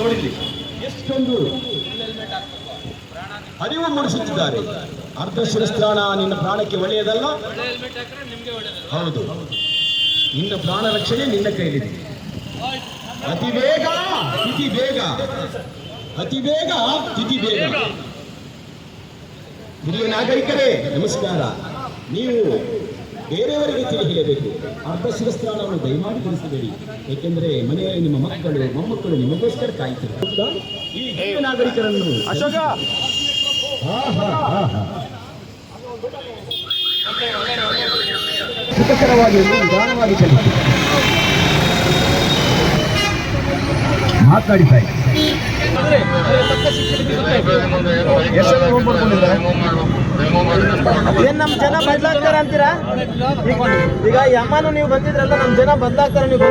ನೋಡಿದ್ರಿ? ಎಷ್ಟೊಂದು ಅರಿವು ಮೂಡಿಸುತ್ತಿದ್ದಾರೆ. ಅರ್ಧ ಶಿರಸ್ತ್ರಾಣ ನಿನ್ನ ಪ್ರಾಣಕ್ಕೆ ಒಳ್ಳೆಯದಲ್ಲ? ಹೌದು. ನಿನ್ನ ಪ್ರಾಣ ರಕ್ಷಣೆ ನಿನ್ನ ಕೈಲಿದೆ. ಅತಿ ಬೇಗ ತಿಥಿ ಬೇಗ, ಅತಿ ಬೇಗ ತಿಥಿ ಬೇಗ. ಹಿರಿಯ ನಾಗರಿಕರೇ, ನಮಸ್ಕಾರ. ನೀವು ಬೇರೆಯವರಿಗೆ ತಿಳಿ ಹೇಳಬೇಕು ಅರ್ಧ ಶಿರಸ್ತ್ರಾಣವನ್ನು ದಯಮಾಡಿ ತಿಳಿಸಬೇಡಿ ಏಕೆಂದರೆ ಮನೆಯಲ್ಲಿ ನಿಮ್ಮ ಮಕ್ಕಳು ಮೊಮ್ಮಕ್ಕಳು ನಿಮಗೋಸ್ಕರ ಕಾಯ್ತಾರೆ ಈ ಹಿರಿಯ ನಾಗರಿಕರನ್ನು ಅಶೋಕ! ಸುಖಕರವಾಗಿ ನಿಧಾನವಾಗಿ ಚಲಿಸಿ. ಮಾತಾಡಿತಾ ಏನ್ ನಮ್ ಜನ ಬದಲಾಗ್ತಾರ ಅಂತೀರಾ? ಈಗ ಯಮ್ಮನು ನೀವು ಬಂದಿದ್ರಲ್ಲ ನಮ್ ಜನ ಬದಲಾಗ್ತಾರ ನೀವು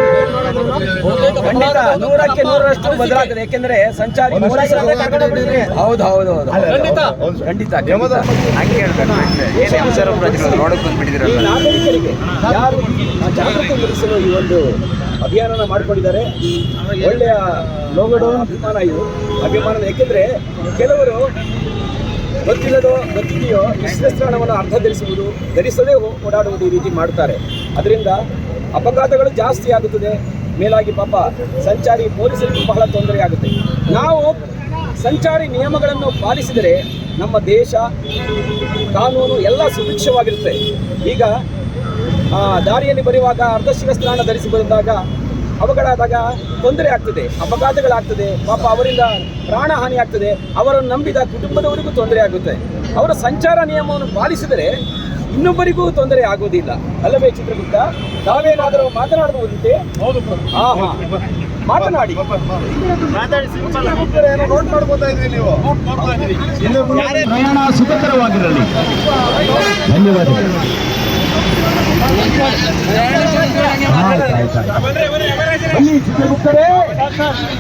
ಖಂಡಿತ ನೂರಕ್ಕೆ ನೂರರಷ್ಟು ಬದಲಾಗ್ತದೆ. ಯಾಕೆಂದ್ರೆ ಸಂಚಾರಿ. ಹೌದು ಹೌದು ಹೌದು. ಖಂಡಿತ. ಖಂಡಿತ ಹಂಗೆ ಹೇಳ್ಬೇಕು ಏನೇ ವಿಚಾರ ನೋಡಕ್ ಈ ಬಂದ್ಬಿಟ್ಟಿದ್ರಲ್ಲ ನಾಗರಿಕರಿಗೆ ಯಾರು ಆ ಜಾಗೃತಿ ಮೂಡಿಸಲು ಈ ಒಂದು ಅಭಿಯಾನನ ಮಾಡ್ಕೊಂಡಿದ್ದಾರೆ. ಒಳ್ಳೆಯ ಲೋಗಡೋ ಅಭಿಮಾನ ಇದು. ಅಭಿಮಾನ ಏಕೆಂದ್ರೆ ಕೆಲವರು ಗೊತ್ತಿಲ್ಲದೋ ಗೊತ್ತಿದೆಯೋ ನಿಶ್ಚಿತಸ್ಥಾನವನ್ನು ಅರ್ಧ ಧರಿಸುವುದು ಧರಿಸದೇ ಓಡಾಡುವುದು ಈ ರೀತಿ ಮಾಡ್ತಾರೆ ಅದರಿಂದ ಅಪಘಾತಗಳು ಜಾಸ್ತಿ ಆಗುತ್ತದೆ. ಮೇಲಾಗಿ ಪಾಪ ಸಂಚಾರಿ ಪೊಲೀಸರಿಗೂ ಬಹಳ ತೊಂದರೆ ಆಗುತ್ತೆ. ನಾವು ಸಂಚಾರಿ ನಿಯಮಗಳನ್ನು ಪಾಲಿಸಿದರೆ ನಮ್ಮ ದೇಶ, ಕಾನೂನು ಎಲ್ಲ ಸುಭಿಕ್ಷವಾಗಿರುತ್ತೆ. ಈಗ ದಾರಿಯಲ್ಲಿ ದಾರಿಯಲ್ಲಿ ಬರುವಾಗ ಅರ್ಧಶಿರಸ್ನಾನ ಧರಿಸಿ ಬಂದಾಗ ಅವಘಡ ಆದಾಗ ತೊಂದರೆ ಆಗ್ತದೆ ಅಪಘಾತಗಳಾಗ್ತದೆ ಪಾಪ ಅವರಿಂದ ಪ್ರಾಣ ಹಾನಿ ಆಗ್ತದೆ ಅವರನ್ನು ನಂಬಿದ ಕುಟುಂಬದವರಿಗೂ ತೊಂದರೆ ಆಗುತ್ತೆ. ಅವರ ಸಂಚಾರ ನಿಯಮವನ್ನು ಪಾಲಿಸಿದರೆ ಇನ್ನೊಬ್ಬರಿಗೂ ತೊಂದರೆ ಆಗೋದಿಲ್ಲ ಅಲ್ಲವೇ ಚಿತ್ರಗುಪ್ತ? ತಾವೇನಾದರೂ ಹೌದು ಹಾ ಹಾ ಮಾತನಾಡಿ. ನೋಟ್ ಇದ್ರಿ ನೀವು. ಪ್ರಯಾಣ ಸುಖಕರವಾಗಿರಲಿ. ಧನ್ಯವಾದಗಳು. Felipe, pelo querer.